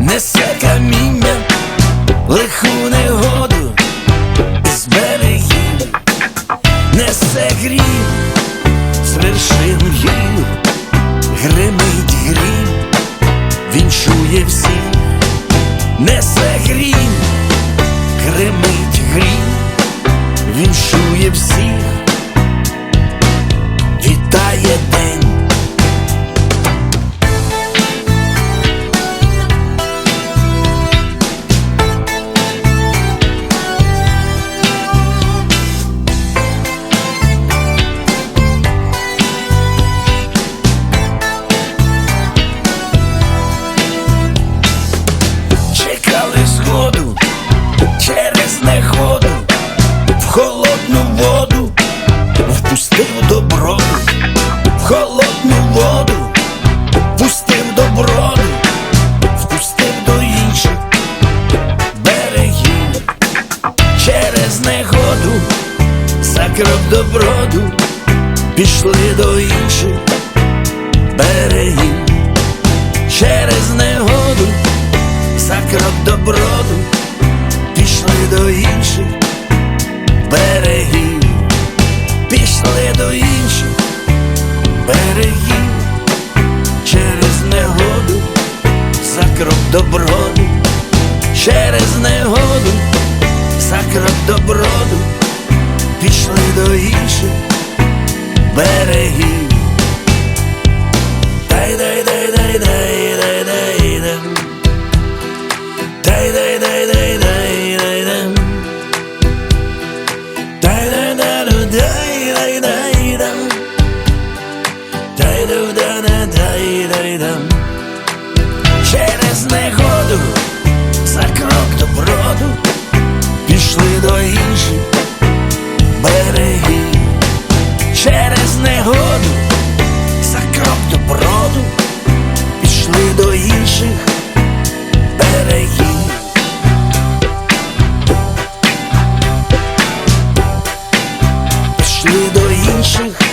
несе каміння, лиху негоду. З берегів, несе грім. З вершин гір, гримить грім, він чує всіх, несе грім, гримить грім, він чує всіх, впустив доброду, в холодну воду впустив доброду, впустив до інших берегів, через негоду за крок доброду пішли до інших берегів, через негоду за крок до пішли до інших крок до броду, через негоду, за крок до пішли до інших берегів. Дай дай дай дай дай дай дай дай Дай дай дай дай дай дай дам Дай наших берегів. Пішли до інших.